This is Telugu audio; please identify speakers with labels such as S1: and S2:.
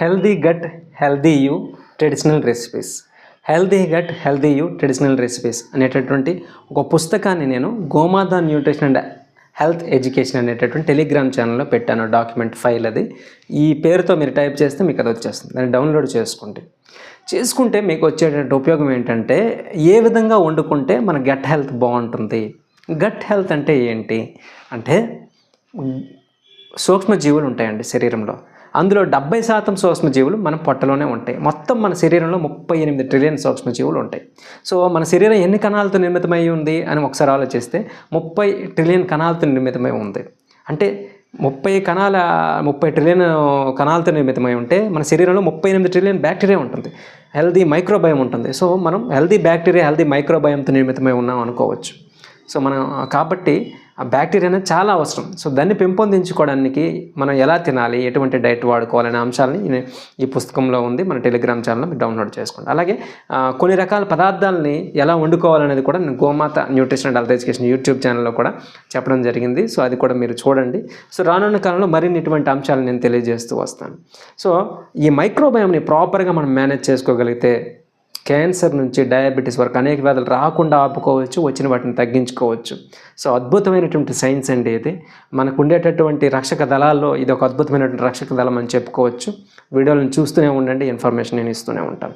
S1: Healthy gut healthy you traditional recipes. Healthy gut healthy you traditional recipes అనేటటువంటి ఒక పుస్తకాన్ని నేను Gomata nutrition and health education అనేటటువంటి టెలిగ్రామ్ ఛానల్లో పెట్టాను డాక్యుమెంట్ ఫైల్ అది. ఈ పేరుతో మీరు టైప్ చేస్తే మీకు అది వచ్చేస్తుంది. దాన్ని డౌన్లోడ్ చేసుకుంటే. చేసుకుంటే మీకు వచ్చేటటువంటి ఉపయోగం ఏంటంటే ఏ విధంగా వండుకుంటే మన గట్ హెల్త్ బాగుంటుంది? గట్ హెల్త్ అంటే ఏంటి? అంటే సూక్ష్మజీవులు ఉంటాయండి శరీరంలో. అందులో డెబ్బై శాతం సూక్ష్మజీవులు మన పొట్టలోనే ఉంటాయి. మొత్తం మన శరీరంలో ముప్పై ఎనిమిది ట్రిలియన్ సూక్ష్మజీవులు ఉంటాయి. సో మన శరీరం ఎన్ని కణాలతో నిర్మితమై ఉంది అని ఒకసారి ఆలోచిస్తే ముప్పై ట్రిలియన్ కణాలతో నిర్మితమై ఉంది. అంటే ముప్పై కణాల ముప్పై ట్రిలియన్ కణాలతో నిర్మితమై ఉంటే మన శరీరంలో ముప్పై ఎనిమిది ట్రిలియన్ బ్యాక్టీరియా ఉంటుంది. హెల్దీ మైక్రోబయం ఉంటుంది. సో మనం హెల్దీ బ్యాక్టీరియా హెల్దీ మైక్రోబయంతో నిర్మితమై ఉన్నాం అనుకోవచ్చు. సో మనం కాబట్టి ఆ బ్యాక్టీరియా అనేది చాలా అవసరం. సో దాన్ని పెంపొందించుకోవడానికి మనం ఎలా తినాలి ఎటువంటి డైట్ వాడుకోవాలనే అంశాలని ఈ- పుస్తకంలో ఉంది. మన టెలిగ్రామ్ ఛానల్లో మీరు డౌన్లోడ్ చేసుకోండి. అలాగే కొన్ని రకాల పదార్థాలని ఎలా వండుకోవాలనేది కూడా నేను Gomata nutrition and health education YouTube ఛానల్లో కూడా చెప్పడం జరిగింది. సో అది కూడా మీరు చూడండి. సో రానున్న కాలంలో మరిన్ని ఇటువంటి అంశాలను నేను తెలియజేస్తూ వస్తాను. సో ఈ మైక్రోబయోమ్ని ప్రాపర్గా మనం మేనేజ్ చేసుకోగలిగితే క్యాన్సర్ నుంచి డయాబెటీస్ వరకు అనేక వ్యాధులు రాకుండా ఆపుకోవచ్చు వచ్చిన వాటిని తగ్గించుకోవచ్చు. సో అద్భుతమైనటువంటి సైన్స్ అండి ఇది. మనకు ఉండేటటువంటి రక్షక దళాల్లో ఇది ఒక అద్భుతమైనటువంటి రక్షక దళం అని చెప్పుకోవచ్చు. వీడియోలను చూస్తూనే ఉండండి ఇన్ఫర్మేషన్ నేను ఇస్తూనే ఉంటాను.